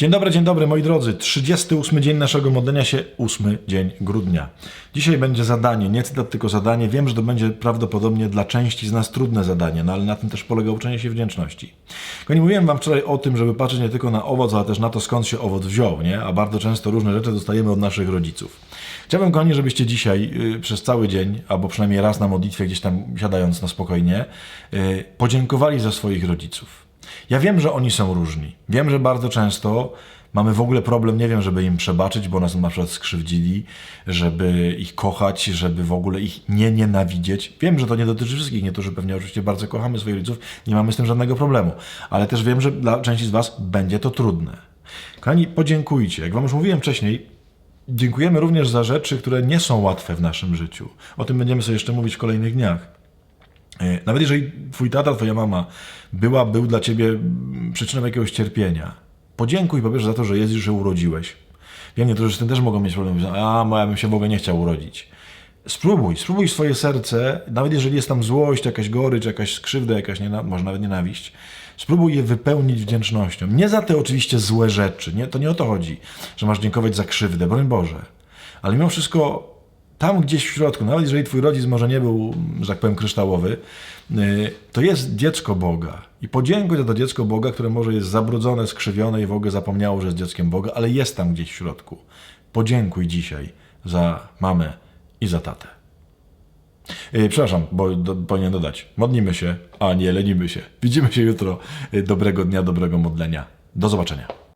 Dzień dobry, dzień dobry moi drodzy. 38 dzień naszego modlenia się, 8 dzień grudnia. Dzisiaj będzie zadanie, nie cytat, tylko zadanie. Wiem, że to będzie prawdopodobnie dla części z nas trudne zadanie, no ale na tym też polega uczenie się wdzięczności. Kochani, mówiłem wam wczoraj o tym, żeby patrzeć nie tylko na owoc, ale też na to, skąd się owoc wziął, nie? A bardzo często różne rzeczy dostajemy od naszych rodziców. Chciałbym, kochani, żebyście dzisiaj y, przez cały dzień, albo przynajmniej raz na modlitwie, gdzieś tam siadając na spokojnie, y, podziękowali za swoich rodziców. Ja wiem, że oni są różni. Wiem, że bardzo często mamy w ogóle problem, nie wiem, żeby im przebaczyć, bo nas na przykład skrzywdzili, żeby ich kochać, żeby w ogóle ich nie nienawidzieć. Wiem, że to nie dotyczy wszystkich, niektórzy pewnie oczywiście bardzo kochamy swoich rodziców, nie mamy z tym żadnego problemu, ale też wiem, że dla części z Was będzie to trudne. Kochani, podziękujcie. Jak Wam już mówiłem wcześniej, dziękujemy również za rzeczy, które nie są łatwe w naszym życiu. O tym będziemy sobie jeszcze mówić w kolejnych dniach. E, Nawet jeżeli twój tata, twoja mama była, był dla ciebie przyczyną jakiegoś cierpienia, podziękuj po pierwsze za to, że jest i że urodziłeś. Wiem, niektórzy z tym też mogą mieć problem. A, moja bym się w ogóle nie chciał urodzić. Spróbuj, spróbuj swoje serce, nawet jeżeli jest tam złość, jakaś gorycz, jakaś skrzywda, jakaś może nawet nienawiść, spróbuj je wypełnić wdzięcznością. Nie za te oczywiście złe rzeczy, nie, to nie o to chodzi, że masz dziękować za krzywdę, broń Boże. Ale mimo wszystko tam gdzieś w środku, nawet jeżeli twój rodzic może nie był, że tak powiem, kryształowy, y, to jest dziecko Boga. I podziękuj za to dziecko Boga, które może jest zabrudzone, skrzywione i w ogóle zapomniało, że jest dzieckiem Boga, ale jest tam gdzieś w środku. Podziękuj dzisiaj za mamę i za tatę. Yy, Przepraszam, bo do, powinien dodać. Modlimy się, a nie lenimy się. Widzimy się jutro. Yy, Dobrego dnia, dobrego modlenia. Do zobaczenia.